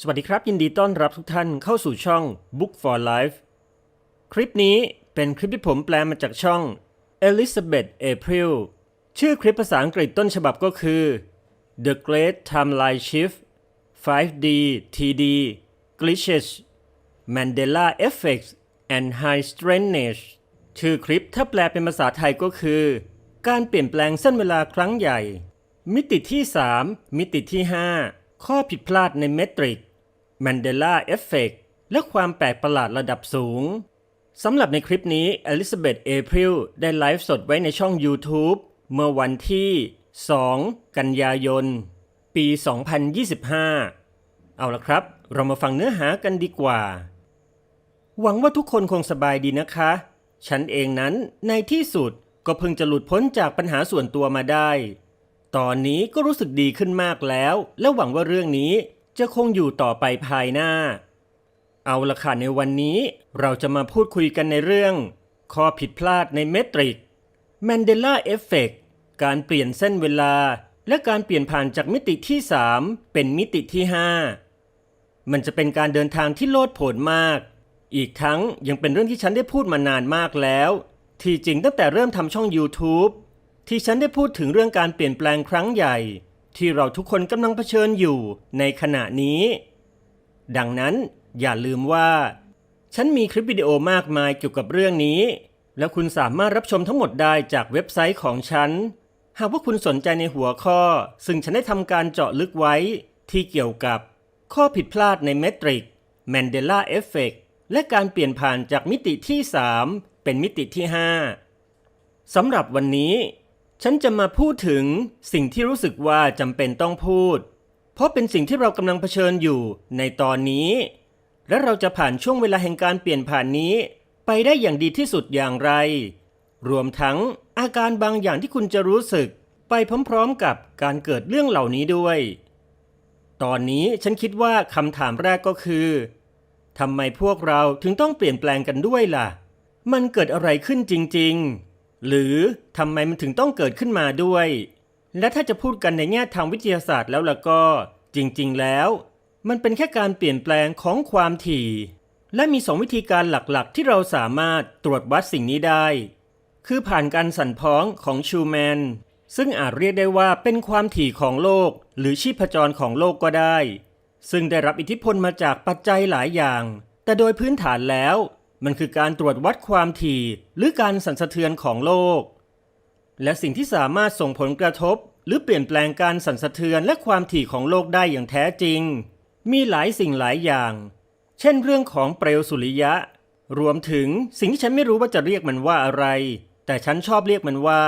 สวัสดีครับ ยินดีต้อนรับทุกท่านเข้าสู่ช่อง Book for Life คลิปนี้เป็นคลิปที่ผมแปลมาจากช่อง Elizabeth April ชื่อคลิปภาษาอังกฤษต้นฉบับก็คือ The Great Timeline Shift 5D TD Glitches Mandela Effects and High Strangeness ชื่อคลิปถ้าแปลเป็นภาษาไทยก็คือ การเปลี่ยนแปลงเส้นเวลาครั้งใหญ่ มิติที่ 3 มิติที่ 5 ข้อผิดพลาดในเมตริก Mandela Effect และความแปลกประหลาดระดับสูง สำหรับในคลิปนี้ Elizabeth April ได้ไลฟ์สดไว้ในช่อง YouTube เมื่อวันที่ 2 กันยายน ปี 2025 เอาละครับ เรามาฟังเนื้อหากันดีกว่า หวังว่าทุกคนคงสบายดีนะคะ ฉันเองนั้นในที่สุดก็เพิ่งจะหลุดพ้นจากปัญหาส่วนตัวมาได้ ตอนนี้ก็รู้สึกดีขึ้นมากแล้ว และหวังว่าเรื่องนี้ จะคงอยู่ต่อไปภายหน้า เอาละค่ะในวันนี้เราจะมาพูดคุยกันในเรื่อง ข้อผิดพลาดในเมตริก Mandela Effect การเปลี่ยนเส้นเวลา และการเปลี่ยนผ่านจากมิติที่ 3 เป็นมิติที่ 5 มันจะเป็นการเดินทางที่โลดโผนมาก อีกทั้งยังเป็นเรื่องที่ฉันได้พูดมานานมากแล้ว ที่จริงตั้งแต่เริ่มทำช่อง YouTube ที่ฉันได้พูดถึงเรื่องการเปลี่ยนแปลงครั้งใหญ่ ที่เราทุกคนกำลังเผชิญอยู่ในขณะนี้ ดังนั้นอย่าลืมว่า ฉันมีคลิปวิดีโอมากมายเกี่ยวกับเรื่องนี้ และคุณสามารถรับชมทั้งหมดได้จากเว็บไซต์ของฉัน หากว่าคุณสนใจในหัวข้อ ซึ่งฉันได้ทำการเจาะลึกไว้ที่เกี่ยวกับ ข้อผิดพลาดในเมตริก Mandela Effect และการเปลี่ยนผ่านจากมิติที่ 3 เป็นมิติที่ 5สำหรับวันนี้ ฉันจะมาพูดถึงสิ่งที่รู้สึกว่าจำเป็นต้องพูด เพราะเป็นสิ่งที่เรากำลังเผชิญอยู่ในตอนนี้ และเราจะผ่านช่วงเวลาแห่งการเปลี่ยนผ่านนี้ ไปได้อย่างดีที่สุดอย่างไร รวมทั้งอาการบางอย่างที่คุณจะรู้สึก ไปพร้อมๆกับการเกิดเรื่องเหล่านี้ด้วย ตอนนี้ฉันคิดว่าคำถามแรกก็คือทำไมพวกเราถึงต้องเปลี่ยนแปลงกันด้วยล่ะ มันเกิดอะไรขึ้นจริง ๆ หรือทำไมมันถึงต้องเกิดขึ้นมาด้วย และถ้าจะพูดกันในแง่ทางวิทยาศาสตร์แล้วล่ะก็ จริงๆแล้ว มันเป็นแค่การเปลี่ยนแปลงของความถี่ และมีสองวิธีการหลักๆ ที่เราสามารถตรวจวัดสิ่งนี้ได้ คือผ่านการสั่นพ้องของชูแมนซึ่งอาจเรียกได้ว่าเป็นความถี่ของโลก หรือชีพจรของโลกก็ได้ ซึ่งได้รับอิทธิพลมาจากปัจจัยหลายอย่าง แต่โดยพื้นฐานแล้ว มันคือการตรวจวัดความถี่หรือการสั่นสะเทือนของโลก และสิ่งที่สามารถส่งผลกระทบ หรือเปลี่ยนแปลงการสั่นสะเทือนและความถี่ของโลกได้อย่างแท้จริง มีหลายสิ่งหลายอย่าง เช่นเรื่องของเปลวสุริยะ รวมถึงสิ่งที่ฉันไม่รู้ว่าจะเรียกมันว่าอะไร แต่ฉันชอบเรียกมันว่า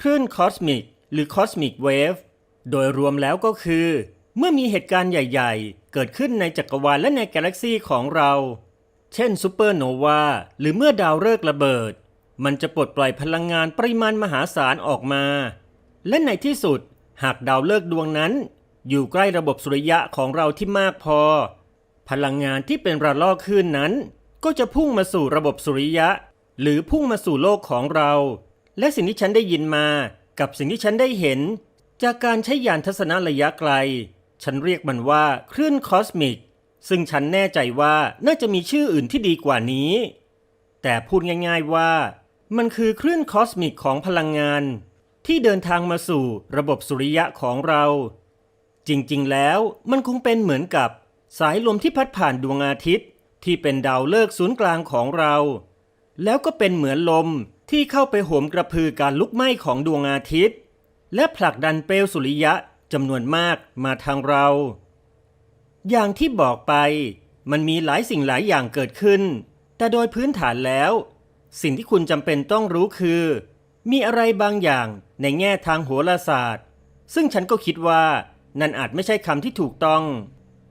คลื่นคอสมิกหรือคอสมิกเวฟโดยรวมแล้วก็คือ เมื่อมีเหตุการณ์ใหญ่ ๆ เกิดขึ้นในจักรวาลและในกาแล็กซีของเรา เช่นซูเปอร์โนวาหรือเมื่อดาวฤกษ์ระเบิด มันจะปลดปล่อยพลังงานปริมาณมหาศาลออกมา และในที่สุด หากดาวฤกษ์ดวงนั้น อยู่ใกล้ระบบสุริยะของเราที่มากพอ พลังงานที่เป็นระลอกคลื่นนั้น ก็จะพุ่งมาสู่ระบบสุริยะ หรือพุ่งมาสู่โลกของเรา และสิ่งที่ฉันได้ยินมา กับสิ่งที่ฉันได้เห็น จากการใช้ยานทัศนะระยะไกล ฉันเรียกมันว่าคลื่นคอสมิก ซึ่งฉันแน่ใจว่าน่าจะมีชื่ออื่นที่ดีกว่านี้ แต่พูดง่ายๆว่า มันคือคลื่นคอสมิกของพลังงาน ที่เดินทางมาสู่ระบบสุริยะของเรา จริงๆแล้วมันคงเป็นเหมือนกับสายลมที่พัดผ่านดวงอาทิตย์ ที่เป็นดาวฤกษ์ศูนย์กลางของเรา แล้วก็เป็นเหมือนลมที่เข้าไปโหมกระพือการลุกไหม้ของดวงอาทิตย์ และผลักดันเปลวสุริยะจำนวนมากมาทางเรา อย่างที่บอกไป มันมีหลายสิ่งหลายอย่างเกิดขึ้น แต่โดยพื้นฐานแล้ว สิ่งที่คุณจำเป็นต้องรู้คือ มีอะไรบางอย่างในแง่ทางโหราศาสตร์ ซึ่งฉันก็คิดว่านั่นอาจไม่ใช่คำที่ถูกต้อง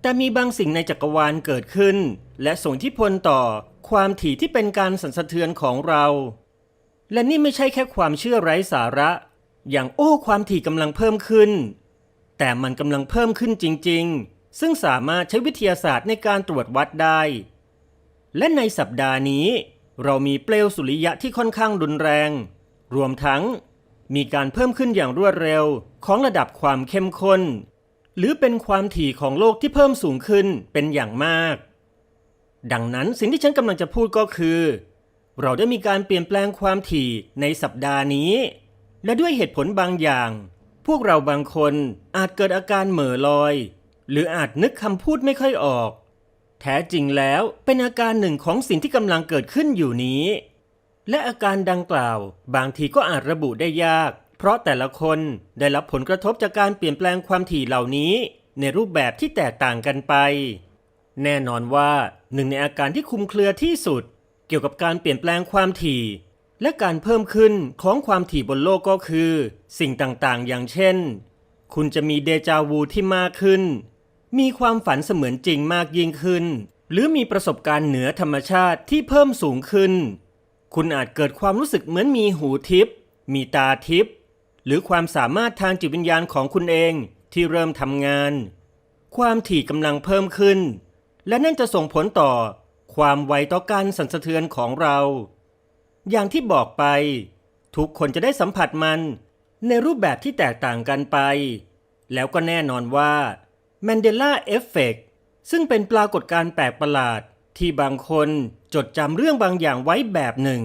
แต่มีบางสิ่งในจักรวาลเกิดขึ้น และส่งทธิพลต่อความถี่ที่เป็นการสั่นสะเทือนของเรา และนี่ไม่ใช่แค่ความเชื่อไร้สาระ อย่างโอ้ความถี่กำลังเพิ่มขึ้น แต่มันกำลังเพิ่มขึ้นจริง ๆ ซึ่งสามารถใช้วิทยาศาสตร์ในการตรวจวัดได้ และในสัปดาห์นี้ เรามีเปลวสุริยะที่ค่อนข้างรุนแรง รวมทั้งมีการเพิ่มขึ้นอย่างรวดเร็วของระดับความเข้มข้น หรือเป็นความถี่ของโลกที่เพิ่มสูงขึ้นเป็นอย่างมาก ดังนั้นสิ่งที่ฉันกำลังจะพูดก็คือ เราได้มีการเปลี่ยนแปลงความถี่ในสัปดาห์นี้ และด้วยเหตุผลบางอย่าง พวกเราบางคนอาจเกิดอาการเหม่อลอย หรืออาจนึกคำพูดไม่ค่อยออก แท้จริงแล้วเป็นอาการหนึ่งของสิ่งที่กำลังเกิดขึ้นอยู่นี้ และอาการดังกล่าว บางทีก็อาจระบุได้ยาก เพราะแต่ละคนได้รับผลกระทบจากการเปลี่ยนแปลงความถี่เหล่านี้ ในรูปแบบที่แตกต่างกันไป แน่นอนว่าหนึ่งในอาการที่คุมเครือที่สุด เกี่ยวกับการเปลี่ยนแปลงความถี่ และการเพิ่มขึ้นของความถี่บนโลกก็คือ สิ่งต่างๆ อย่างเช่น คุณจะมีเดจาวูที่มากขึ้น มีความฝันเสมือนจริงมากยิ่งขึ้น หรือมีประสบการณ์เหนือธรรมชาติที่เพิ่มสูงขึ้น คุณอาจเกิดความรู้สึกเหมือนมีหูทิพย์มีตาทิพย์หรือความสามารถทางจิตวิญญาณของคุณเองที่เริ่มทำงาน ความถี่กำลังเพิ่มขึ้น และนั่นจะส่งผลต่อ ความไวต่อการสั่นสะเทือนของเรา อย่างที่บอกไป ทุกคนจะได้สัมผัสมันในรูปแบบที่แตกต่างกันไป แล้วก็แน่นอนว่า Mandela Effect ซึ่งเป็นปรากฏการณ์แปลกประหลาด ที่บางคนจดจำเรื่องบางอย่างไว้แบบหนึ่ง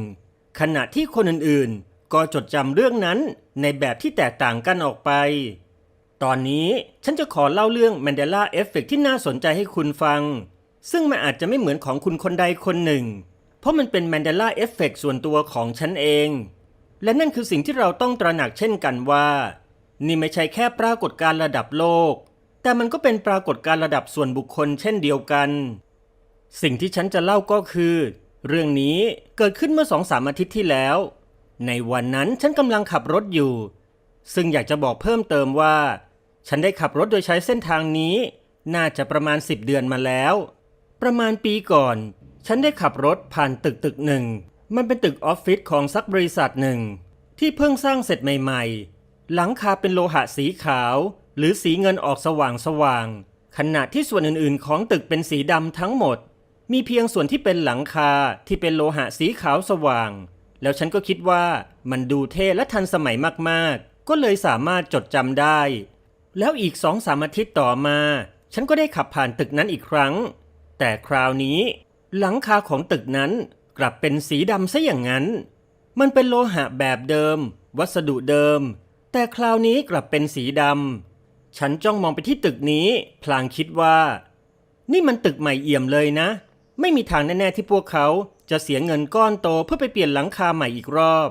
ขณะที่คนอื่นๆ ก็จดจำเรื่องนั้นในแบบที่แตกต่างกันออกไป ตอนนี้ฉันจะขอเล่าเรื่อง Mandela Effect ที่น่าสนใจให้คุณฟัง ซึ่งมันอาจจะไม่เหมือนของคุณคนใดคนหนึ่ง เพราะมันเป็น Mandela Effect ส่วนตัวของฉันเอง และนั่นคือสิ่งที่เราต้องตระหนักเช่นกันว่า นี่ไม่ใช่แค่ปรากฏการณ์ระดับโลก แต่มันก็เป็นปรากฏการณ์ระดับส่วนบุคคลเช่นเดียวกัน สิ่งที่ฉันจะเล่าก็คือ เรื่องนี้เกิดขึ้นเมื่อสองสามอาทิตย์ที่แล้ว ในวันนั้นฉันกำลังขับรถอยู่ ซึ่งอยากจะบอกเพิ่มเติมว่า ฉันได้ขับรถโดยใช้เส้นทางนี้ น่าจะประมาณ10เดือนมาแล้ว ประมาณปีก่อน ฉันได้ขับรถผ่านตึกตึกหนึ่ง มันเป็นตึกออฟฟิศของสักบริษัทหนึ่ง ที่เพิ่งสร้างเสร็จใหม่ ๆ หลังคาเป็นโลหะสีขาว หรือสีเงินออกสว่างสว่าง ขณะที่ส่วนอื่นๆ ของตึกเป็นสีดำทั้งหมด มีเพียงส่วนที่เป็นหลังคาที่เป็นโลหะสีขาวสว่าง แล้วฉันก็คิดว่ามันดูเท่และทันสมัยมากๆ ก็เลยสามารถจดจำได้ แล้วอีกสองสามอาทิตย์ต่อมา ฉันก็ได้ขับผ่านตึกนั้นอีกครั้ง แต่คราวนี้ หลังคาของตึกนั้นกลับเป็นสีดำซะอย่างนั้น มันเป็นโลหะแบบเดิม วัสดุเดิม แต่คราวนี้กลับเป็นสีดำ ฉันจ้องมองไปที่ตึกนี้ พลางคิดว่า นี่มันตึกใหม่เอี่ยมเลยนะ ไม่มีทางแน่ๆที่พวกเขาจะเสียเงินก้อนโตเพื่อไปเปลี่ยนหลังคาใหม่อีกรอบ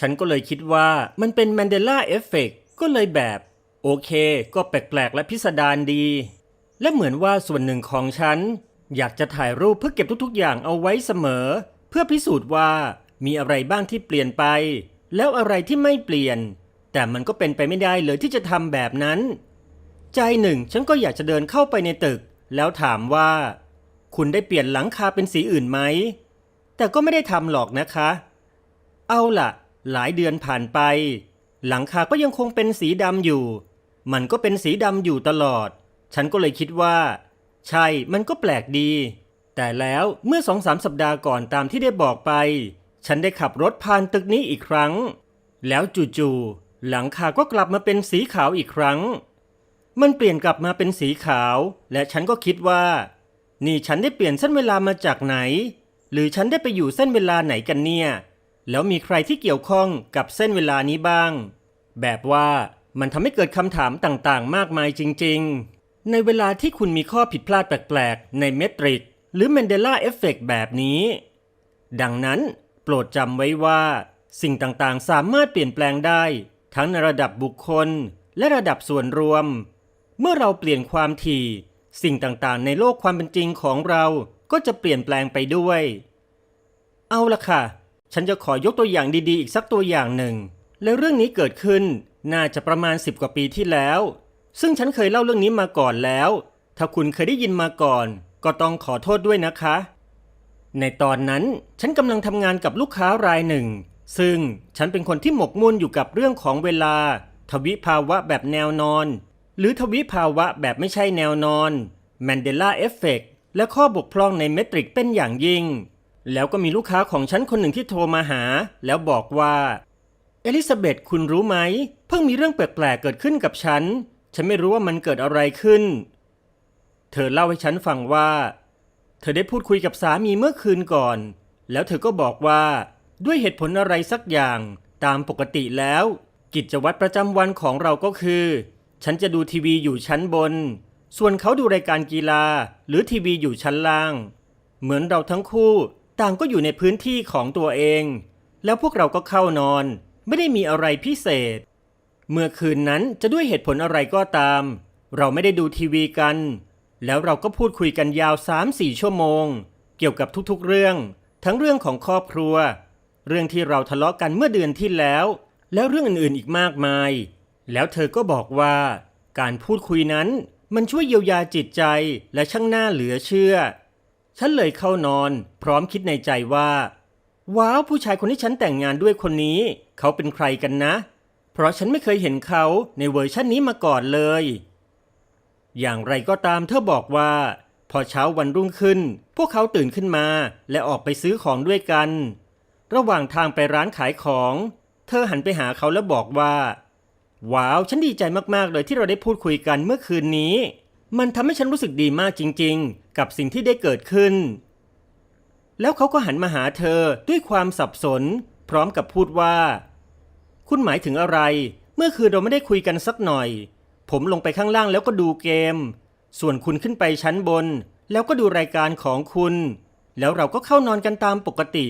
ฉันก็เลยคิดว่ามันเป็น Mandela Effect ก็เลยแบบ โอเค ก็แปลกๆและพิสดารดี และเหมือนว่าส่วนหนึ่งของฉัน อยากจะถ่ายรูปเพื่อเก็บทุกๆ อย่างเอาไว้เสมอ เพื่อพิสูจน์ว่ามีอะไรบ้างที่เปลี่ยนไป แล้วอะไรที่ไม่เปลี่ยน แต่มันก็เป็นไปไม่ได้เลยที่จะทำแบบนั้น ใจหนึ่งฉันก็อยากจะเดินเข้าไปในตึก แล้วถามว่า คุณได้เปลี่ยนหลังคาเป็นสีอื่นไหม แต่ก็ไม่ได้ทำหรอกนะคะ เอาล่ะ หลายเดือนผ่านไป หลังคาก็ยังคงเป็นสีดำอยู่ มันก็เป็นสีดำอยู่ตลอด ฉันก็เลยคิดว่า ใช่มันก็แปลกดี แต่แล้วเมื่อสองสามสัปดาห์ก่อนตามที่ได้บอกไป ฉันได้ขับรถผ่านตึกนี้อีกครั้ง แล้วจู่ๆหลังคาก็กลับมาเป็นสีขาวอีกครั้ง มันเปลี่ยนกลับมาเป็นสีขาว และฉันก็คิดว่า นี่ฉันได้เปลี่ยนเส้นเวลามาจากไหน หรือฉันได้ไปอยู่เส้นเวลาไหนกันเนี่ย แล้วมีใครที่เกี่ยวข้องกับเส้นเวลานี้บ้าง แบบว่ามันทำให้เกิดคำถามต่างๆ มากมายจริง ๆ ในเวลาที่คุณมีข้อผิดพลาดแปลกๆ ในเมตริก หรือ Mandela Effect แบบนี้ ดังนั้นโปรดจำไว้ว่า สิ่งต่างๆ สามารถเปลี่ยนแปลงได้ ทั้งในระดับบุคคล และระดับส่วนรวม เมื่อเราเปลี่ยนความถี่ สิ่งต่างๆ ในโลกความเป็นจริงของเราก็จะเปลี่ยนแปลงไปด้วย เอาละค่ะ ฉันจะขอยกตัวอย่างดีๆ อีกสักตัวอย่างหนึ่ง และเรื่องนี้เกิดขึ้นน่าจะประมาณ 10 กว่าปีที่แล้ว ซึ่งฉันเคยเล่าเรื่องนี้มาก่อนแล้ว ถ้าคุณเคยได้ยินมาก่อน ก็ต้องขอโทษด้วยนะคะ ในตอนนั้นฉันกำลังทำงานกับลูกค้ารายหนึ่ง ซึ่งฉันเป็นคนที่หมกมุ่นอยู่กับเรื่องของเวลา ทวิภาวะแบบแนวนอน หรือทวิภาวะแบบไม่ใช่แนวนอน Mandela Effect และข้อบกพร่องในเมตริกเป็นอย่างยิ่ง แล้วก็มีลูกค้าของฉันคนหนึ่งที่โทรมาหา แล้วบอกว่า เอลิซาเบธคุณรู้ไหม เพิ่งมีเรื่องแปลกๆเกิดขึ้นกับฉัน ฉันไม่รู้ว่ามันเกิดอะไรขึ้น เธอเล่าให้ฉันฟังว่า เธอได้พูดคุยกับสามีเมื่อคืนก่อน แล้วเธอก็บอกว่า ด้วยเหตุผลอะไรสักอย่าง ตามปกติแล้ว กิจวัตรประจำวันของเราก็คือ ฉันจะดูทีวีอยู่ชั้นบน ส่วนเขาดูรายการกีฬาหรือทีวีอยู่ชั้นล่าง เหมือนเราทั้งคู่ต่างก็อยู่ในพื้นที่ของตัวเอง แล้วพวกเราก็เข้านอน ไม่ได้มีอะไรพิเศษ เมื่อคืนนั้นจะด้วยเหตุผลอะไรก็ตาม เราไม่ได้ดูทีวีกัน แล้วเราก็พูดคุยกันยาว 3-4 ชั่วโมง เกี่ยวกับทุกๆเรื่อง ทั้งเรื่องของครอบครัว เรื่องที่เราทะเลาะกันเมื่อเดือนที่แล้ว แล้วเรื่องอื่นๆอีกมากมาย แล้วเธอก็บอกว่า การพูดคุยนั้นมันช่วยเยียวยาจิตใจและช่างน่าเหลือเชื่อ ฉันเลยเข้านอนพร้อมคิดในใจว่า ว้าวผู้ชายคนที่ฉันแต่งงานด้วยคนนี้ เขาเป็นใครกันนะ เพราะฉันไม่เคยเห็นเขาในเวอร์ชันนี้มาก่อนเลย อย่างไรก็ตามเธอบอกว่า พอเช้าวันรุ่งขึ้น พวกเขาตื่นขึ้นมาและออกไปซื้อของด้วยกัน ระหว่างทางไปร้านขายของ เธอหันไปหาเขาแล้วบอกว่า ว้าว ฉันดีใจมาก ๆ เลยที่เราได้พูดคุยกันเมื่อคืนนี้ มันทำให้ฉันรู้สึกดีมากจริง ๆ กับสิ่งที่ได้เกิดขึ้น แล้วเขาก็หันมาหาเธอด้วยความสับสน พร้อมกับพูดว่า คุณหมายถึงอะไร เมื่อคืนเราไม่ได้คุยกันสักหน่อย ผมลงไปข้างล่างแล้วก็ดูเกม ส่วนคุณขึ้นไปชั้นบน แล้วก็ดูรายการของคุณ แล้วเราก็เข้านอนกันตามปกติ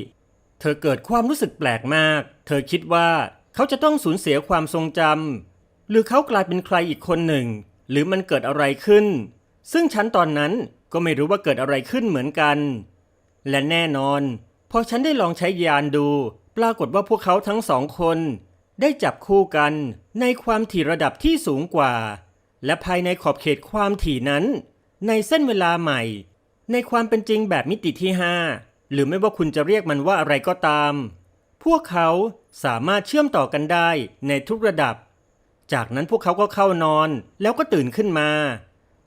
เธอเกิดความรู้สึกแปลกมาก เธอคิดว่า เขาจะต้องสูญเสียความทรงจำหรือเขากลายเป็นใครอีกคนหนึ่ง หรือมันเกิดอะไรขึ้น ซึ่งฉันตอนนั้นก็ไม่รู้ว่าเกิดอะไรขึ้นเหมือนกัน และแน่นอน พอฉันได้ลองใช้ยานดู ปรากฏว่าพวกเขาทั้งสองคน ได้จับคู่กันในความถี่ระดับที่สูงกว่า และภายในขอบเขตความถี่นั้น ในเส้นเวลาใหม่ ในความเป็นจริงแบบมิติที่ 5 หรือไม่ว่าคุณจะเรียกมันว่าอะไรก็ตาม พวกเขา สามารถเชื่อมต่อกันได้ในทุกระดับ จากนั้นพวกเขาก็เข้านอนแล้วก็ตื่นขึ้นมา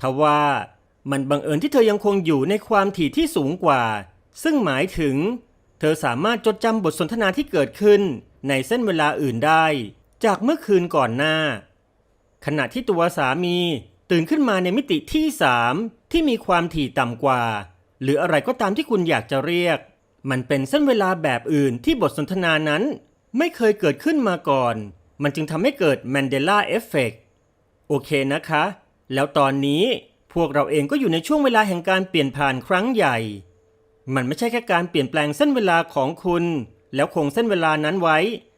ทว่ามันบังเอิญที่เธอยังคงอยู่ในความถี่ที่สูงกว่า ซึ่งหมายถึง เธอสามารถจดจำบทสนทนาที่เกิดขึ้นในเส้นเวลาอื่นได้ จากเมื่อคืนก่อนหน้า ขณะที่ตัวสามีตื่นขึ้นมาในมิติที่สามที่มีความถี่ต่ำกว่า หรืออะไรก็ตามที่คุณอยากจะเรียก มันเป็นเส้นเวลาแบบอื่นที่บทสนทนานั้น ไม่เคยเกิดขึ้นมาก่อน มันจึงทำให้เกิดแมนเดลาเอฟเฟกโอเคนะคะ แล้วตอนนี้พวกเราเองก็อยู่ในช่วงเวลาแห่งการเปลี่ยนผ่านครั้งใหญ่ มันไม่ใช่แค่การเปลี่ยนแปลงเส้นเวลาของคุณ แล้วคงเส้นเวลานั้นไว้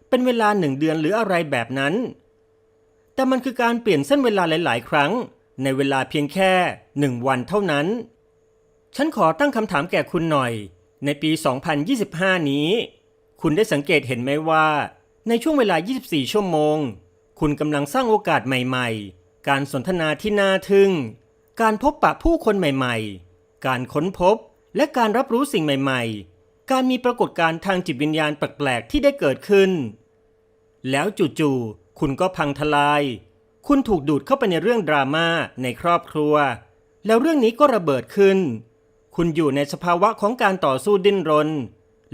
เป็นเวลาหนึ่งเดือนหรืออะไรแบบนั้น แต่มันคือการเปลี่ยนเส้นเวลาหลาย ๆ ครั้ง ในเวลาเพียงแค่หนึ่งวันเท่านั้น ฉันขอตั้งคำถามแก่คุณหน่อย ในปี 2025 นี้ คุณได้สังเกตเห็นไหมว่า ในช่วงเวลา 24 ชั่วโมง คุณกำลังสร้างโอกาสใหม่ๆ การสนทนาที่น่าทึ่ง การพบปะผู้คนใหม่ๆ การค้นพบและการรับรู้สิ่งใหม่ๆ การมีปรากฏการณ์ทางจิตวิญญาณแปลกๆ ที่ได้เกิดขึ้น แล้วจู่ๆ คุณก็พังทลาย คุณถูกดูดเข้าไปในเรื่องดราม่าในครอบครัว แล้วเรื่องนี้ก็ระเบิดขึ้น คุณอยู่ในสภาวะของการต่อสู้ดิ้นรน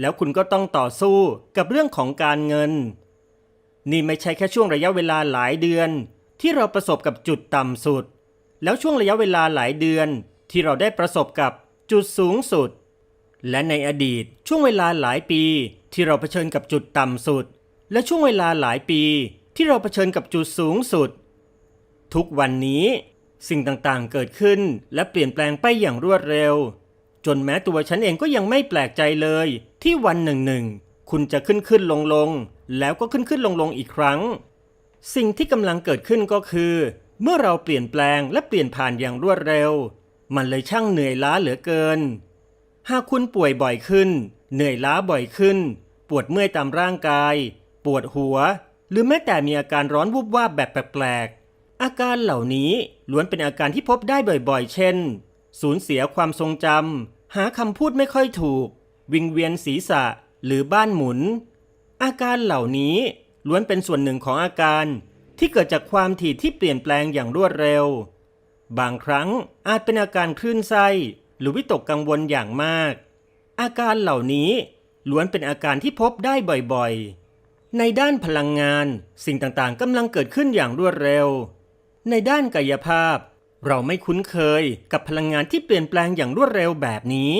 แล้วคุณก็ต้องต่อสู้กับเรื่องของการเงิน นี่ไม่ใช่แค่ช่วงระยะเวลาหลายเดือน ที่เราประสบกับจุดต่ำสุด แล้วช่วงระยะเวลาหลายเดือน ที่เราได้ประสบกับจุดสูงสุด และในอดีตช่วงเวลาหลายปีที่เราเผชิญกับจุดต่ำสุด และช่วงเวลาหลายปีที่เราเผชิญกับจุดสูงสุด ทุกวันนี้สิ่งต่างๆเกิดขึ้นและเปลี่ยนแปลงไปอย่างรวดเร็ว จนแม้ตัวฉันเองก็ยังไม่แปลกใจเลย ที่วันหนึ่งหนึ่งคุณจะขึ้นขึ้นลงลงแล้วก็ขึ้นขึ้นลงลงอีกครั้ง สิ่งที่กำลังเกิดขึ้นก็คือ เมื่อเราเปลี่ยนแปลงและเปลี่ยนผ่านอย่างรวดเร็ว มันเลยช่างเหนื่อยล้าเหลือเกิน หากคุณป่วยบ่อยขึ้น เหนื่อยล้าบ่อยขึ้น ปวดเมื่อยตามร่างกาย ปวดหัว หรือแม้แต่มีอาการร้อนวูบวาบแบบแปลกๆอาการเหล่านี้ล้วนเป็นอาการที่พบได้บ่อยๆ เช่น สูญเสียความทรงจำหาคำพูดไม่ค่อยถูก วิงเวียนศีรษะหรือบ้านหมุน อาการเหล่านี้ล้วนเป็นส่วนหนึ่งของอาการที่เกิดจากความถี่ที่เปลี่ยนแปลงอย่างรวดเร็ว บางครั้งอาจเป็นอาการคลื่นไส้หรือวิตกกังวลอย่างมาก อาการเหล่านี้ล้วนเป็นอาการที่พบได้บ่อยๆ ในด้านพลังงานสิ่งต่างๆกำลังเกิดขึ้นอย่างรวดเร็ว ในด้านกายภาพ เราไม่คุ้นเคยกับพลังงานที่เปลี่ยนแปลงอย่างรวดเร็วแบบนี้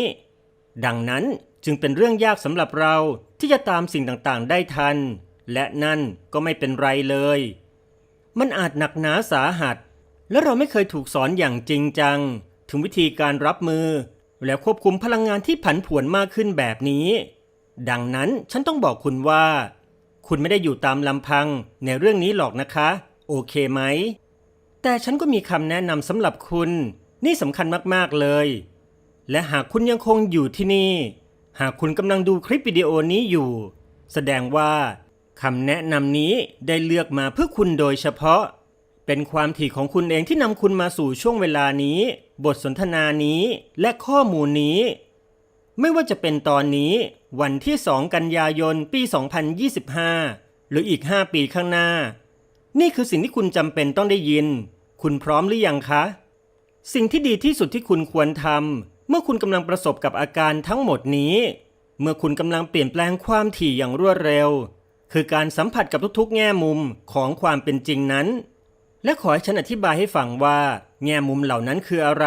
ดังนั้น จึงเป็นเรื่องยากสำหรับเราที่จะตามสิ่งต่างๆ ได้ทัน และนั่นก็ไม่เป็นไรเลย มันอาจหนักหนาสาหัส และเราไม่เคยถูกสอนอย่างจริงจัง ถึงวิธีการรับมือ และควบคุมพลังงานที่ผันผวนมากขึ้นแบบนี้ ดังนั้นฉันต้องบอกคุณว่า คุณไม่ได้อยู่ตามลำพังในเรื่องนี้หรอกนะคะ โอเคไหม แต่ฉันก็มีคำแนะนำสำหรับคุณ นี่สำคัญมากๆเลย และหากคุณยังคงอยู่ที่นี่ หากคุณกำลังดูคลิปวิดีโอนี้อยู่ แสดงว่าคำแนะนำนี้ได้เลือกมาเพื่อคุณโดยเฉพาะ เป็นความถี่ของคุณเองที่นำคุณมาสู่ช่วงเวลานี้ บทสนทนานี้และข้อมูลนี้ ไม่ว่าจะเป็นตอนนี้วันที่ 2 กันยายนปี 2025 หรืออีก 5 ปีข้างหน้า นี่คือสิ่งที่คุณจำเป็นต้องได้ยิน คุณพร้อมหรือยังคะ สิ่งที่ดีที่สุดที่คุณควรทำ มื่อคุณกำลังประสบกับอาการทั้งหมดนี้ เมื่อคุณกำลังเปลี่ยนแปลงความถี่อย่างรวดเร็ว คือการสัมผัสกับทุกๆ แง่มุมของความเป็นจริงนั้น และขอให้ฉันอธิบายให้ฟังว่า แง่มุมเหล่านั้นคืออะไร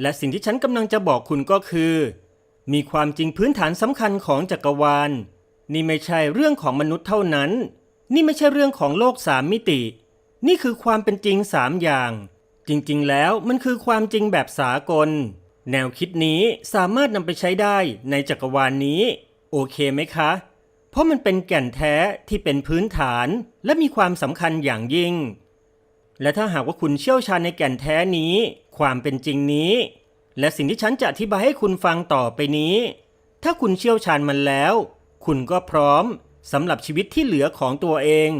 และสิ่งที่ฉันกำลังจะบอกคุณก็คือ มีความจริงพื้นฐานสำคัญของจักรวาล นี่ไม่ใช่เรื่องของมนุษย์เท่านั้น นี่ไม่ใช่เรื่องของโลกสามมิติ นี่คือความเป็นจริงสามอย่าง จริงๆ แล้วมันคือความจริงแบบสากล แนวคิดนี้สามารถนำไปใช้ได้ในจักรวาลนนี้ โอเคไหมคะ เพราะมันเป็นแก่นแท้ที่เป็นพื้นฐานและมีความสำคัญอย่างยิ่ง และถ้าหากว่าคุณเชี่ยวชาญในแก่นแท้นี้ ความเป็นจริงนี้ และสิ่งที่ฉันจะอธิบายให้คุณฟังต่อไปนี้ ถ้าคุณเชี่ยวชาญมันแล้ว คุณก็พร้อมสำหรับชีวิตที่เหลือของตัวเอง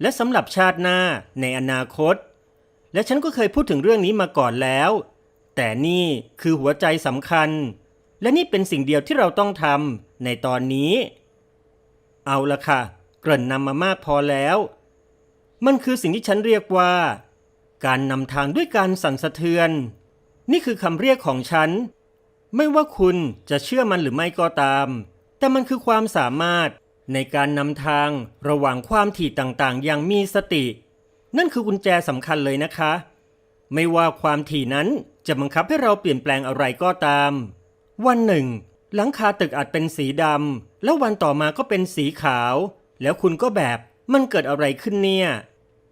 และสำหรับชาติหน้าในอนาคต และฉันก็เคยพูดถึงเรื่องนี้มาก่อนแล้ว แต่นี่คือหัวใจสำคัญ และนี่เป็นสิ่งเดียวที่เราต้องทำในตอนนี้ เอาละค่ะ เกริ่นนำมามากพอแล้ว มันคือสิ่งที่ฉันเรียกว่า การนำทางด้วยการสั่นสะเทือน นี่คือคำเรียกของฉัน ไม่ว่าคุณจะเชื่อมันหรือไม่ก็ตาม แต่มันคือความสามารถในการนำทางระหว่างความถี่ต่างๆ อย่างมีสติ นั่นคือกุญแจสำคัญเลยนะคะ ไม่ว่าความถี่นั้น จะบังคับให้เราเปลี่ยนแปลงอะไรก็ตาม วันหนึ่ง หลังคาตึกอาจเป็นสีดำแล้ววันต่อมาก็เป็นสีขาว แล้วคุณก็แบบมันเกิดอะไรขึ้นเนี่ย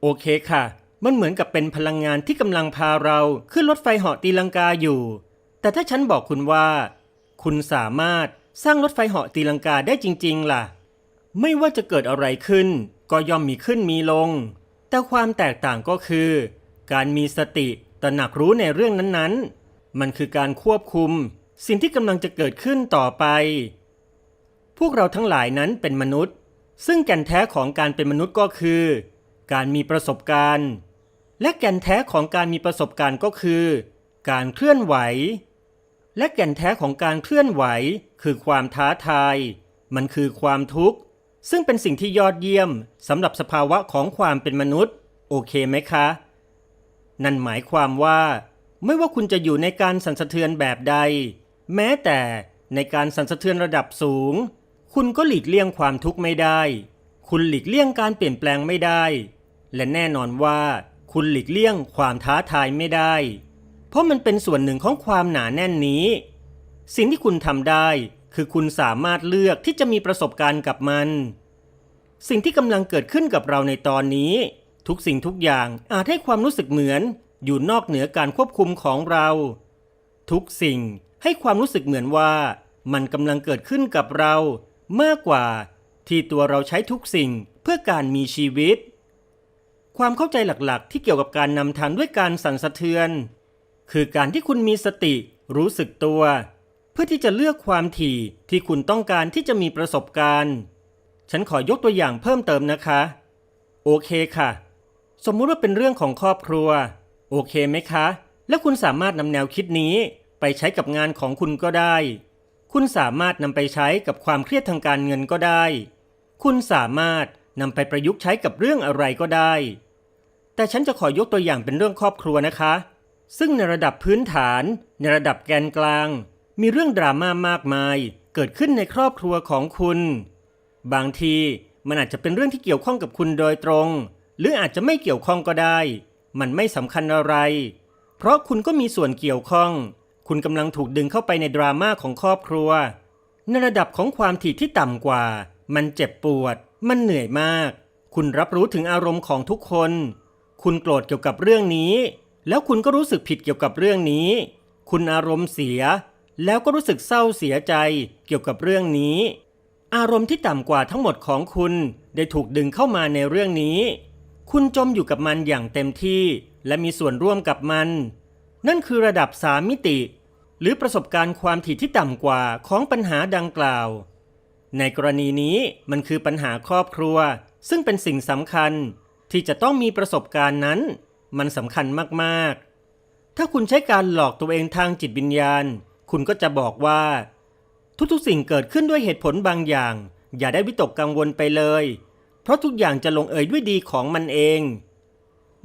โอเคค่ะ มันเหมือนกับเป็นพลังงานที่กำลังพาเราขึ้นรถไฟเหาะตีลังกาอยู่ แต่ถ้าฉันบอกคุณว่า คุณสามารถสร้างรถไฟเหาะตีลังกาได้จริง ๆ ล่ะ ไม่ว่าจะเกิดอะไรขึ้น ก็ย่อมมีขึ้นมีลง แต่ความแตกต่างก็คือ การมีสติ ตระหนักรู้ในเรื่องนั้นๆ มันคือการควบคุม สิ่งที่กำลังจะเกิดขึ้นต่อไป พวกเราทั้งหลายนั้นเป็นมนุษย์ ซึ่งแก่นแท้ของการเป็นมนุษย์ก็คือ การมีประสบการณ์ และแก่นแท้ของการมีประสบการณ์ก็คือ การเคลื่อนไหว และแก่นแท้ของการเคลื่อนไหว คือความท้าทาย มันคือความทุกข์ ซึ่งเป็นสิ่งที่ยอดเยี่ยมสำหรับสภาวะของความเป็นมนุษย์ โอเคไหมคะ นั่นหมายความว่า ไม่ว่าคุณจะอยู่ในการสั่นสะเทือนแบบใด แม้แต่ในการสั่นสะเทือนระดับสูง คุณก็หลีกเลี่ยงความทุกข์ไม่ได้ คุณหลีกเลี่ยงการเปลี่ยนแปลงไม่ได้ และแน่นอนว่า คุณหลีกเลี่ยงความท้าทายไม่ได้ เพราะมันเป็นส่วนหนึ่งของความหนาแน่นนี้ สิ่งที่คุณทำได้คือคุณสามารถเลือกที่จะมีประสบการณ์กับมัน สิ่งที่กำลังเกิดขึ้นกับเราในตอนนี้ ทุกสิ่งทุกอย่างอาจให้ความรู้สึกเหมือนอยู่นอกเหนือการควบคุมของเรา ทุกสิ่งให้ความรู้สึกเหมือนว่า มันกำลังเกิดขึ้นกับเรา มากกว่าที่ตัวเราใช้ทุกสิ่งเพื่อการมีชีวิต ความเข้าใจหลักๆ ที่เกี่ยวกับการนำทางด้วยการสั่นสะเทือน คือการที่คุณมีสติรู้สึกตัว เพื่อที่จะเลือกความถี่ที่คุณต้องการที่จะมีประสบการณ์ ฉันขอยกตัวอย่างเพิ่มเติมนะคะ โอเคค่ะ สมมุติว่าเป็นเรื่องของครอบครัว โอเคไหมคะ แล้วคุณสามารถนำแนวคิดนี้ไปใช้กับงานของคุณก็ได้ คุณสามารถนำไปใช้กับความเครียดทางการเงินก็ได้ คุณสามารถนำไปประยุกต์ใช้กับเรื่องอะไรก็ได้ แต่ฉันจะขอยกตัวอย่างเป็นเรื่องครอบครัวนะคะ ซึ่งในระดับพื้นฐาน ในระดับแกนกลาง มีเรื่องดราม่ามากมาย เกิดขึ้นในครอบครัวของคุณ บางทีมันอาจจะเป็นเรื่องที่เกี่ยวข้องกับคุณโดยตรง หรืออาจจะไม่เกี่ยวข้องก็ได้ มันไม่สำคัญอะไร เพราะคุณก็มีส่วนเกี่ยวข้อง คุณกำลังถูกดึงเข้าไปในดราม่าของครอบครัว ในระดับของความถี่ที่ต่ำกว่า มันเจ็บปวด มันเหนื่อยมาก คุณรับรู้ถึงอารมณ์ของทุกคน คุณโกรธเกี่ยวกับเรื่องนี้ แล้วคุณก็รู้สึกผิดเกี่ยวกับเรื่องนี้ คุณอารมณ์เสีย แล้วก็รู้สึกเศร้าเสียใจเกี่ยวกับเรื่องนี้ อารมณ์ที่ต่ำกว่าทั้งหมดของคุณได้ถูกดึงเข้ามาในเรื่องนี้ คุณจมอยู่กับมันอย่างเต็มที่ และมีส่วนร่วมกับมัน นั่นคือระดับสามมิติ หรือประสบการณ์ความถี่ที่ต่ำกว่าของปัญหาดังกล่าว ในกรณีนี้มันคือปัญหาครอบครัว ซึ่งเป็นสิ่งสำคัญ ที่จะต้องมีประสบการณ์นั้น มันสำคัญมากๆ ถ้าคุณใช้การหลอกตัวเองทางจิตวิญญาณ คุณก็จะบอกว่า ทุกๆสิ่งเกิดขึ้นด้วยเหตุผลบางอย่าง อย่าได้วิตกกังวลไปเลย เพราะทุกอย่างจะลงเอยด้วยดีของมันเอง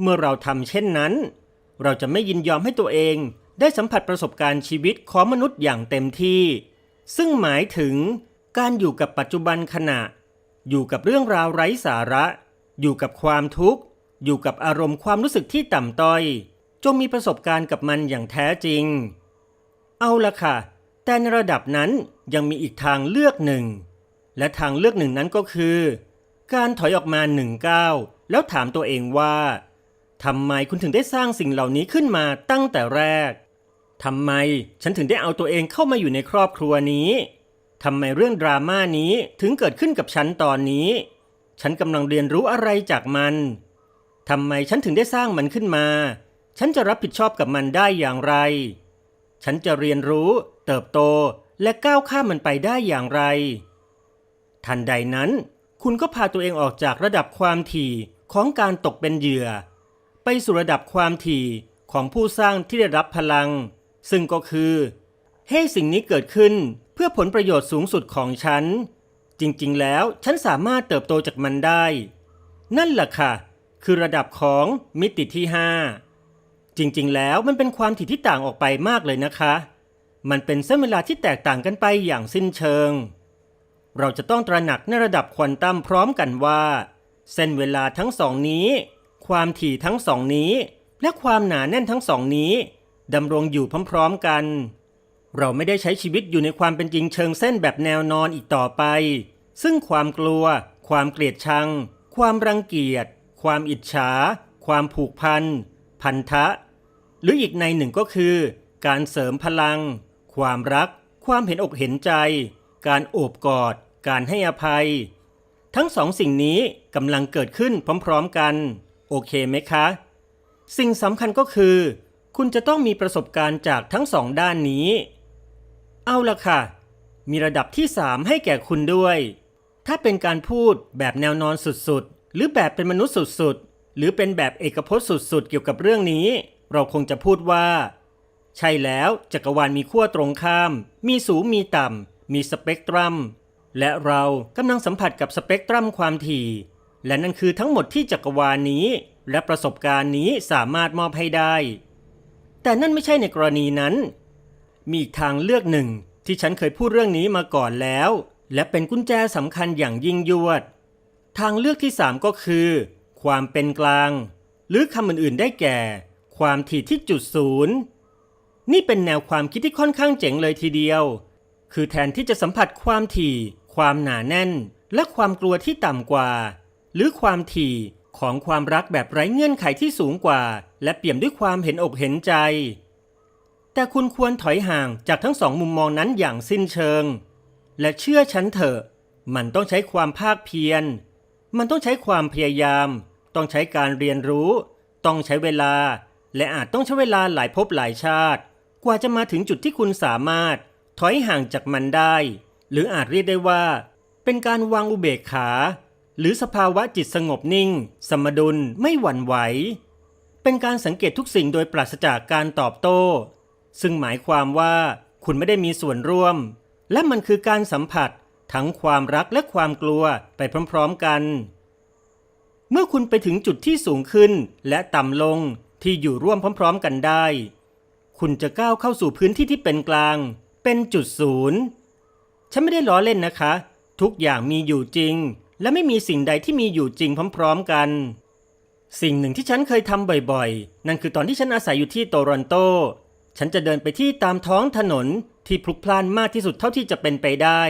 เมื่อเราทำเช่นนั้น เราจะไม่ยินยอมให้ตัวเองได้สัมผัสประสบการณ์ชีวิตของมนุษย์อย่างเต็มที่ ซึ่งหมายถึงการอยู่กับปัจจุบันขณะ อยู่กับเรื่องราวไร้สาระ อยู่กับความทุกข์ อยู่กับอารมณ์ความรู้สึกที่ต่ำต้อย จงมีประสบการณ์กับมันอย่างแท้จริง เอาละค่ะ แต่ในระดับนั้นยังมีอีกทางเลือกหนึ่ง และทางเลือกหนึ่งนั้นก็คือ การถอยออกมาหนึ่งก้าวแล้วถามตัวเองว่าทำไมคุณถึงได้สร้างสิ่งเหล่านี้ขึ้นมาตั้งแต่แรกทำไมฉันถึงได้เอาตัวเองเข้ามาอยู่ในครอบครัวนี้ทำไมเรื่องดราม่านี้ถึงเกิดขึ้นกับฉันตอนนี้ ฉันกำลังเรียนรู้อะไรจากมันทำไมฉันถึงได้สร้างมันขึ้นมา ฉันจะรับผิดชอบกับมันได้อย่างไร ฉันจะเรียนรู้ เติบโตและก้าวข้ามมันไปได้อย่างไร ทันใดนั้น คุณก็พาตัวเองออกจากระดับความถี่ของการตกเป็นเหยื่อ ไปสู่ระดับความถี่ของผู้สร้างที่ได้รับพลัง ซึ่งก็คือ ให้สิ่งนี้เกิดขึ้นเพื่อผลประโยชน์สูงสุดของฉัน จริงๆ แล้วฉันสามารถเติบโตจากมันได้ นั่นแหละค่ะ คือระดับของมิติที่ 5 จริงๆ แล้วมันเป็นความถี่ที่ต่างออกไปมากเลยนะคะ มันเป็นเส้นเวลาที่แตกต่างกันไปอย่างสิ้นเชิง เราจะต้องตระหนักในระดับควอนตัมพร้อมกันว่า เส้นเวลาทั้งสองนี้ ความถี่ทั้งสองนี้ และความหนาแน่นทั้งสองนี้ดำรงอยู่พร้อมๆกัน เราไม่ได้ใช้ชีวิตอยู่ในความเป็นจริงเชิงเส้นแบบแนวนอนอีกต่อไป ซึ่งความกลัว ความเกลียดชัง ความรังเกียจ ความอิจฉา ความผูกพัน พันธะ หรืออีกในหนึ่งก็คือ การเสริมพลัง ความรัก ความเห็นอกเห็นใจ การโอบกอด การให้อภัย ทั้งสองสิ่งนี้กำลังเกิดขึ้นพร้อมๆกัน โอเคไหมคะ สิ่งสำคัญก็คือ คุณจะต้องมีประสบการณ์จากทั้งสองด้านนี้ เอาละค่ะ มีระดับที่3ให้แก่คุณด้วย ถ้าเป็นการพูดแบบแนวนอนสุดๆ หรือแบบเป็นมนุษย์สุดๆ หรือเป็นแบบเอกพจน์สุดๆ เกี่ยวกับเรื่องนี้ เราคงจะพูดว่า ใช่แล้วจักรวาลมีขั้วตรงข้าม มีสูงมีต่ำมีสเปกตรัม และเรากำลังสัมผัสกับสเปกตรัมความถี่ และนั่นคือทั้งหมดที่จักรวาลนี้ และประสบการณ์นี้สามารถมอบให้ได้ แต่นั่นไม่ใช่ในกรณีนั้น มีอีกทางเลือกหนึ่งที่ฉันเคยพูดเรื่องนี้มาก่อนแล้ว และเป็นกุญแจสำคัญอย่างยิ่งยวด ทางเลือกที่ 3 ก็คือ ความเป็นกลาง หรือคำอื่นๆได้แก่ ความถี่ที่จุดศูนย์นี่เป็นแนวความคิดที่ค่อนข้างเจ๋งเลยทีเดียว คือแทนที่จะสัมผัสความถี่ ความหนาแน่น และความกลัวที่ต่ำกว่า หรือความถี่ของความรักแบบไร้เงื่อนไขที่สูงกว่า และเปี่ยมด้วยความเห็นอกเห็นใจ แต่คุณควรถอยห่างจากทั้งสองมุมมองนั้นอย่างสิ้นเชิง และเชื่อฉันเถอะ มันต้องใช้ความภาคเพียร มันต้องใช้ความพยายาม ต้องใช้การเรียนรู้ ต้องใช้เวลา และอาจต้องใช้เวลาหลายภพหลายชาติ กว่าจะมาถึงจุดที่คุณสามารถ ถอยห่างจากมันได้ หรืออาจเรียกได้ว่า เป็นการวางอุเบกขา หรือสภาวะจิตสงบนิ่ง สมดุลไม่หวั่นไหว เป็นการสังเกตทุกสิ่งโดยปราศจากการตอบโต้ ซึ่งหมายความว่าคุณไม่ได้มีส่วนร่วม และมันคือการสัมผัสทั้งความรักและความกลัวไปพร้อมๆกัน เมื่อคุณไปถึงจุดที่สูงขึ้นและต่ำลงที่อยู่ร่วมพร้อม ๆ กันได้ คุณจะก้าวเข้าสู่พื้นที่ที่เป็นกลาง เป็นจุดศูนย์ฉันไม่ได้ล้อเล่นนะคะ ทุกอย่างมีอยู่จริง และไม่มีสิ่งใดที่มีอยู่จริงพร้อม ๆ กัน สิ่งหนึ่งที่ฉันเคยทำบ่อยๆ นั่นคือตอนที่ฉันอาศัยอยู่ที่โตรอนโต ฉันจะเดินไปที่ตามท้องถนนที่พลุกพล่านมากที่สุดเท่าที่จะเป็นไปได้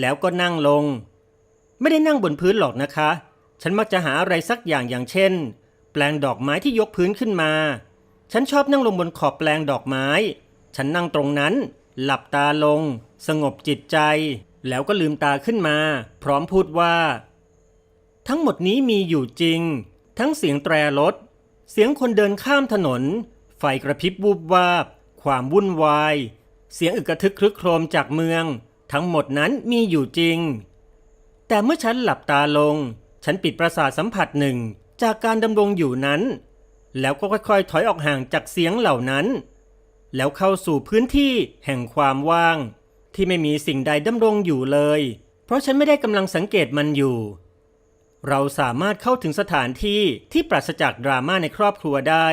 แล้วก็นั่งลง ไม่ได้นั่งบนพื้นหรอกนะคะ ฉันมักจะหาอะไรสักอย่างอย่างเช่น แปลงดอกไม้ที่ยกพื้นขึ้นมา ฉันชอบนั่งลงบนขอบแปลงดอกไม้ ฉันนั่งตรงนั้น หลับตาลง สงบจิตใจ แล้วก็ลืมตาขึ้นมา พร้อมพูดว่า ทั้งหมดนี้มีอยู่จริง ทั้งเสียงแตรรถ เสียงคนเดินข้ามถนน ไฟกระพริบวูบวาบ ความวุ่นวาย เสียงอึกกระทึกครึกโครมจากเมือง ทั้งหมดนั้นมีอยู่จริง แต่เมื่อฉันหลับตาลง ฉันปิดประสาทสัมผัสหนึ่งจากการดำรงอยู่นั้น แล้วก็ค่อยๆ ถอยออกห่างจากเสียงเหล่านั้น แล้วเข้าสู่พื้นที่แห่งความว่าง ที่ไม่มีสิ่งใดดำรงอยู่เลย เพราะฉันไม่ได้กำลังสังเกตมันอยู่ เราสามารถเข้าถึงสถานที่ที่ปราศจากดราม่าในครอบครัวได้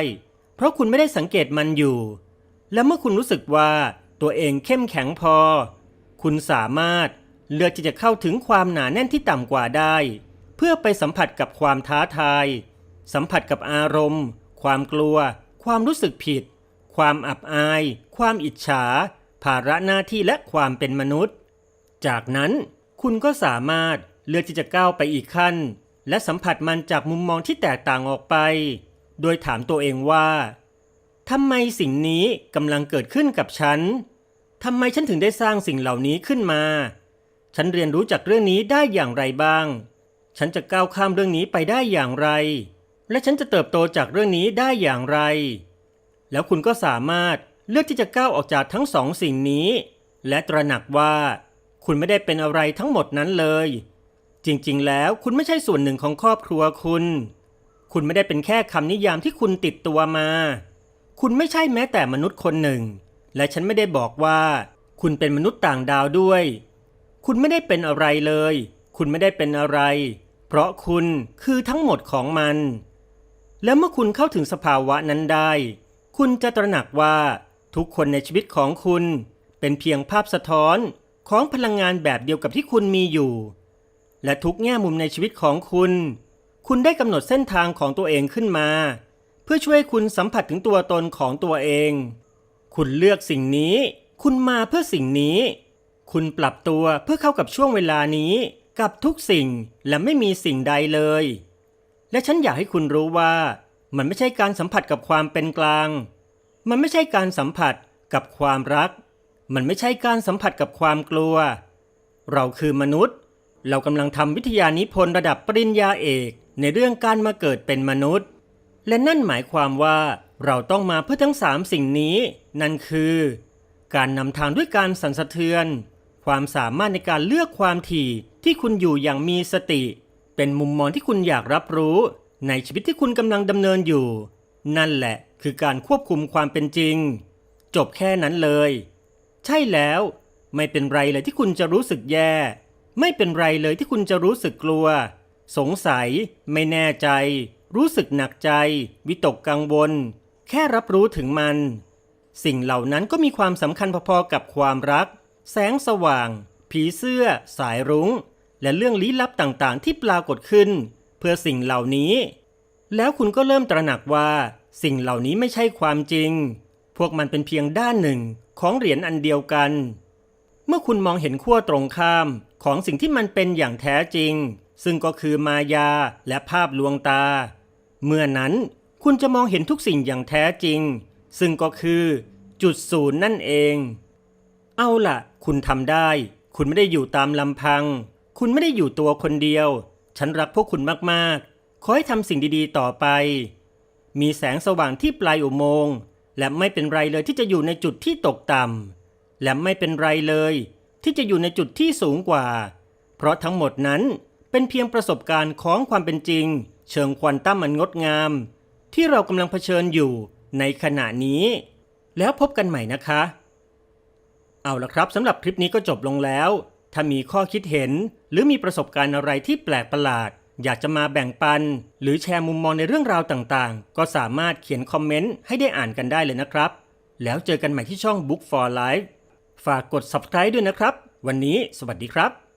เพราะคุณไม่ได้สังเกตมันอยู่ และเมื่อคุณรู้สึกว่าตัวเองเข้มแข็งพอ คุณสามารถเลือกที่จะเข้าถึงความหนาแน่นที่ต่ำกว่าได้ เพื่อไปสัมผัสกับความท้าทาย สัมผัสกับอารมณ์ ความกลัว ความรู้สึกผิด ความอับอาย ความอิจฉา ภาระหน้าที่และความเป็นมนุษย์ จากนั้นคุณก็สามารถเลือกที่จะก้าวไปอีกขั้น และสัมผัสมันจากมุมมองที่แตกต่างออกไป โดยถามตัวเองว่าทำไมสิ่งนี้กำลังเกิดขึ้นกับฉันทำไมฉันถึงได้สร้างสิ่งเหล่านี้ขึ้นมา ฉันเรียนรู้จากเรื่องนี้ได้อย่างไรบ้าง ฉันจะก้าวข้ามเรื่องนี้ไปได้อย่างไร และฉันจะเติบโตจากเรื่องนี้ได้อย่างไร แล้วคุณก็สามารถเลือกที่จะก้าวออกจากทั้งสองสิ่งนี้ และตระหนักว่า คุณไม่ได้เป็นอะไรทั้งหมดนั้นเลย จริงๆ แล้วคุณไม่ใช่ส่วนหนึ่งของครอบครัวคุณ คุณไม่ได้เป็นแค่คำนิยามที่คุณติดตัวมา คุณไม่ใช่แม้แต่มนุษย์คนหนึ่ง และฉันไม่ได้บอกว่า คุณเป็นมนุษย์ต่างดาวด้วย คุณไม่ได้เป็นอะไรเลย คุณไม่ได้เป็นอะไร เพราะคุณคือทั้งหมดของมัน และเมื่อคุณเข้าถึงสภาวะนั้นได้ คุณจะตระหนักว่าทุกคนในชีวิตของคุณ เป็นเพียงภาพสะท้อนของพลังงานแบบเดียวกับที่คุณมีอยู่ และทุกแง่มุมในชีวิตของคุณ คุณได้กำหนดเส้นทางของตัวเองขึ้นมา เพื่อช่วยคุณสัมผัสถึงตัวตนของตัวเอง คุณเลือกสิ่งนี้ คุณมาเพื่อสิ่งนี้ คุณปรับตัวเพื่อเข้ากับช่วงเวลานี้กับทุกสิ่งและไม่มีสิ่งใดเลย และฉันอยากให้คุณรู้ว่า มันไม่ใช่การสัมผัสกับความเป็นกลาง มันไม่ใช่การสัมผัสกับความรัก มันไม่ใช่การสัมผัสกับความกลัว เราคือมนุษย์ เรากำลังทำวิทยานิพนธ์ระดับปริญญาเอกในเรื่องการมาเกิดเป็นมนุษย์ และนั่นหมายความว่าเราต้องมาเพื่อทั้งสามสิ่งนี้ นั่นคือ การนำทางด้วยการสั่นสะเทือน ความสามารถในการเลือกความถี่ที่คุณอยู่อย่างมีสติ เป็นมุมมองที่คุณอยากรับรู้ ในชีวิตที่คุณกำลังดำเนินอยู่ นั่นแหละคือการควบคุมความเป็นจริง จบแค่นั้นเลย ใช่แล้ว ไม่เป็นไรเลยที่คุณจะรู้สึกแย่ ไม่เป็นไรเลยที่คุณจะรู้สึกกลัว สงสัย ไม่แน่ใจ รู้สึกหนักใจ วิตกกังวล แค่รับรู้ถึงมัน สิ่งเหล่านั้นก็มีความสำคัญพอๆกับความรัก แสงสว่าง ผีเสื้อ สายรุง้ง และเรื่องลี้ลับต่างๆ ที่ปรากฏขึ้น เพื่อสิ่งเหล่านี้ แล้วคุณก็เริ่มตระหนักว่า สิ่งเหล่านี้ไม่ใช่ความจริง พวกมันเป็นเพียงด้านหนึ่งของเหรียญอันเดียวกัน เมื่อคุณมองเห็นขั้วตรงข้ามของสิ่งที่มันเป็นอย่างแท้จริง ซึ่งก็คือมายาและภาพลวงตา เมื่อนั้นคุณจะมองเห็นทุกสิ่งอย่างแท้จริง ซึ่งก็คือ จุดศูนย์นั่นเอง เอาล่ะ คุณทำได้ คุณไม่ได้อยู่ตามลำพัง คุณไม่ได้อยู่ตัวคนเดียว ฉันรักพวกคุณมากๆ ขอให้ทำสิ่งดีๆต่อไป มีแสงสว่างที่ปลายอุโมงค์ และไม่เป็นไรเลยที่จะอยู่ในจุดที่ตกต่ำ และไม่เป็นไรเลย ที่จะอยู่ในจุดที่สูงกว่า เพราะทั้งหมดนั้นเป็นเพียงประสบการณ์ของความเป็นจริง เชิงควอนตัมมันงดงาม ที่เรากำลังเผชิญอยู่ในขณะนี้ แล้วพบกันใหม่นะคะ เอาละครับสำหรับคลิปนี้ก็จบลงแล้ว ถ้ามีข้อคิดเห็น หรือมีประสบการณ์อะไรที่แปลกประหลาด อยากจะมาแบ่งปัน หรือแชร์มุมมองในเรื่องราวต่างๆ ก็สามารถเขียนคอมเมนต์ให้ได้อ่านกันได้เลยนะครับ แล้วเจอกันใหม่ที่ช่อง Book for Life ฝากกด subscribe ด้วยนะครับ วันนี้สวัสดีครับ